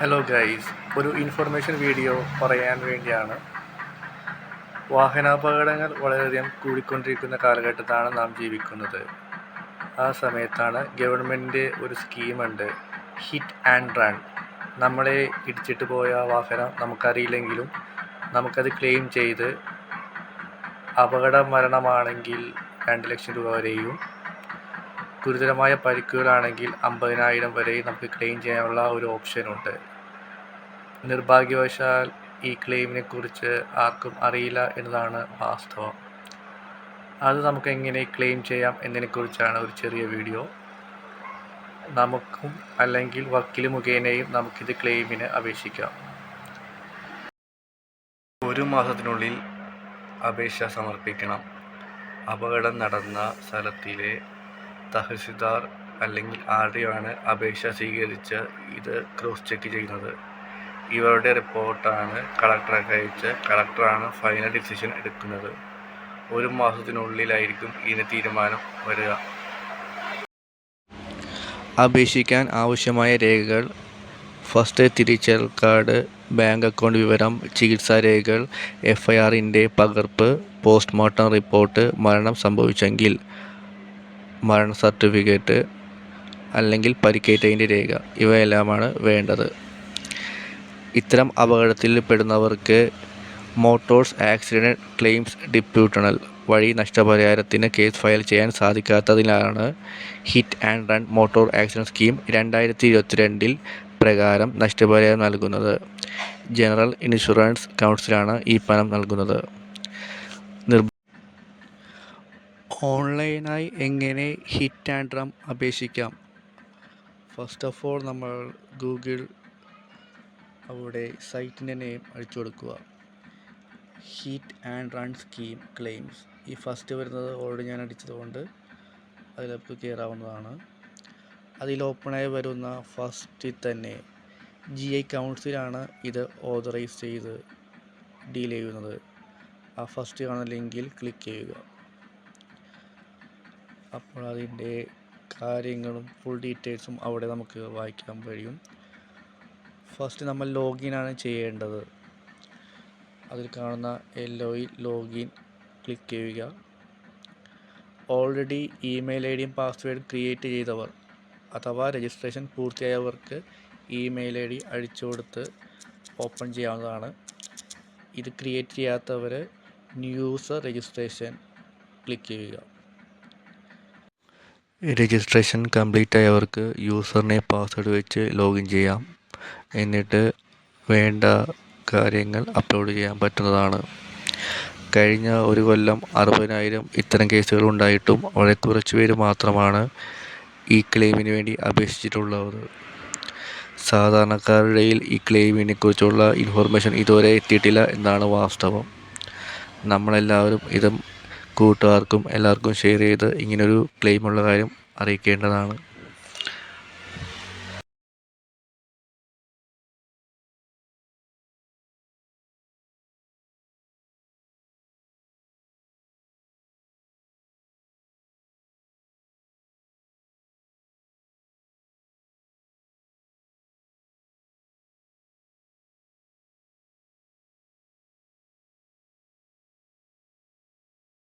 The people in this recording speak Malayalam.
ഹലോ ഗൈസ് ഒരു ഇൻഫർമേഷൻ വീഡിയോ പറയാൻ വേണ്ടിയാണ്. വാഹനാപകടങ്ങൾ വളരെയധികം കൂടിക്കൊണ്ടിരിക്കുന്ന കാലഘട്ടത്താണ് നാം ജീവിക്കുന്നത്. ആ സമയത്താണ് ഗവൺമെന്റിന്റെ ഒരു സ്കീമുണ്ട് ഹിറ്റ് ആൻഡ് റൺ നമ്മളെ ഇടിച്ചിട്ട് പോയ വാഹനം നമുക്കറിയില്ലെങ്കിലും നമുക്കത് ക്ലെയിം ചെയ്ത് അപകട മരണമാണെങ്കിൽ രണ്ട് ലക്ഷം രൂപ വരെയും ഗുരുതരമായ പരിക്കുകളാണെങ്കിൽ അമ്പതിനായിരം വരെ നമുക്ക് ക്ലെയിം ചെയ്യാനുള്ള ഒരു ഓപ്ഷനുണ്ട് നിർഭാഗ്യവശാൽ ഈ ക്ലെയിമിനെ കുറിച്ച് ആർക്കും അറിയില്ല എന്നതാണ് വാസ്തവം. അത് നമുക്ക് എങ്ങനെ ക്ലെയിം ചെയ്യാം എന്നതിനെക്കുറിച്ചാണ് ഒരു ചെറിയ വീഡിയോ നമുക്കും അല്ലെങ്കിൽ വക്കീൽ മുഖേനയും നമുക്കിത് ക്ലെയിമിന് അപേക്ഷിക്കാം. ഒരു മാസത്തിനുള്ളിൽ അപേക്ഷ സമർപ്പിക്കണം. അപകടം നടന്ന സ്ഥലത്തിലെ തഹസിൽദാർ അല്ലെങ്കിൽ ആർ ഡി ആണ് അപേക്ഷ സ്വീകരിച്ച് ഇത് ക്രോസ് ചെക്ക് ചെയ്യുന്നത്. ഇവരുടെ റിപ്പോർട്ടാണ് കളക്ടർക്ക് അയച്ച് കളക്ടറാണ് ഫൈനൽ ഡിസിഷൻ എടുക്കുന്നത്. ഒരു മാസത്തിനുള്ളിലായിരിക്കും ഇതിന് തീരുമാനം വരിക. അപേക്ഷിക്കാൻ ആവശ്യമായ രേഖകൾ ഫസ്റ്റ് തിരിച്ചൽ കാർഡ് ബാങ്ക് അക്കൗണ്ട് വിവരം ചികിത്സാ രേഖകൾ എഫ് ഐ ആറിന്റെ പകർപ്പ് പോസ്റ്റ്മോർട്ടം റിപ്പോർട്ട് മരണം സംഭവിച്ചെങ്കിൽ മരണ സർട്ടിഫിക്കറ്റ് അല്ലെങ്കിൽ പരിക്കേറ്റതിന്റെ രേഖ ഇവയെല്ലാമാണ് വേണ്ടത്. ഇത്തരം അപകടത്തിൽ പെടുന്നവർക്ക് മോട്ടോഴ്സ് ആക്സിഡന്റ് ക്ലെയിംസ് ഡിപ്യൂട്ടണൽ വഴി നഷ്ടപരിഹാരത്തിന് കേസ് ഫയൽ ചെയ്യാൻ സാധിക്കാത്തതിനാണ് hit and run motor accident scheme രണ്ടായിരത്തി ഇരുപത്തിരണ്ടിൽ പ്രകാരം നഷ്ടപരിഹാരം നൽകുന്നത്. ജനറൽ ഇൻഷുറൻസ് കൗൺസിലാണ് ഈ പണം നൽകുന്നത്. ഓൺലൈനായി എങ്ങനെ ഹിറ്റ് ആൻഡ് റൺ അപേക്ഷിക്കാം? ഫസ്റ്റ് ഓഫ് ഓൾ നമ്മൾ ഗൂഗിൾ അവിടെ സൈറ്റിന്റെ നെയിം അടിച്ചു കൊടുക്കുക. Hit and run scheme claims ഈ ഫസ്റ്റ് വരുന്നത് ഓൾറെഡി ഞാൻ അടിച്ചതുകൊണ്ട് അതിലേക്ക് കയറാവുന്നതാണ്. അതിൽ ഓപ്പണായി വരുന്ന ഫസ്റ്റിൽ തന്നെ ജി ഐ കൗൺസിലാണ് ഇത് ഓതറൈസ് ചെയ്ത് ഡീൽ ചെയ്യുന്നത്. ആ ഫസ്റ്റ് കാണുന്ന ലിങ്കിൽ ക്ലിക്ക് ചെയ്യുക. അപ്പോൾ അതിന്റെ കാര്യങ്ങളും ഫുൾ ഡീറ്റെയിൽസും അവിടെ നമുക്ക് വായിക്കാൻ കഴിയും. ഫസ്റ്റ് നമ്മൾ ലോഗിൻ ആണ് ചെയ്യേണ്ടത്. അതിൽ കാണുന്ന യെല്ലോയിൽ ലോഗിൻ ക്ലിക്ക് ചെയ്യുക. ഓൾറെഡി ഇമെയിൽ ഐ ഡിയും പാസ്വേഡും ക്രിയേറ്റ് ചെയ്തവർ അഥവാ രജിസ്ട്രേഷൻ പൂർത്തിയായവർക്ക് ഇമെയിൽ ഐ ഡി അഴിച്ചു കൊടുത്ത് ഓപ്പൺ ചെയ്യാവുന്നതാണ്. ഇത് ക്രിയേറ്റ് ചെയ്യാത്തവർ ന്യൂ യൂസർ രജിസ്ട്രേഷൻ ക്ലിക്ക് ചെയ്യുക. രജിസ്ട്രേഷൻ കംപ്ലീറ്റ് ആയവർക്ക് യൂസറിനെ പാസ്വേഡ് വെച്ച് ലോഗിൻ ചെയ്യാം. എന്നിട്ട് വേണ്ട കാര്യങ്ങൾ അപ്ലോഡ് ചെയ്യാൻ പറ്റുന്നതാണ്. കഴിഞ്ഞ ഒരു കൊല്ലം അറുപതിനായിരം ഇത്തരം കേസുകൾ ഉണ്ടായിട്ടും വളരെ കുറച്ച് പേര് മാത്രമാണ് ഈ ക്ലെയിമിന് വേണ്ടി അപേക്ഷിച്ചിട്ടുള്ളത്. സാധാരണക്കാരുടെ ഈ ക്ലെയിമിനെ കുറിച്ചുള്ള ഇൻഫോർമേഷൻ ഇതുവരെ എത്തിയിട്ടില്ല എന്നാണ് വാസ്തവം. നമ്മളെല്ലാവരും ഇത് കൂട്ടുകാർക്കും എല്ലാവർക്കും ഷെയർ ചെയ്ത് ഇങ്ങനൊരു ക്ലെയിമുള്ള കാര്യം അറിയിക്കേണ്ടതാണ്.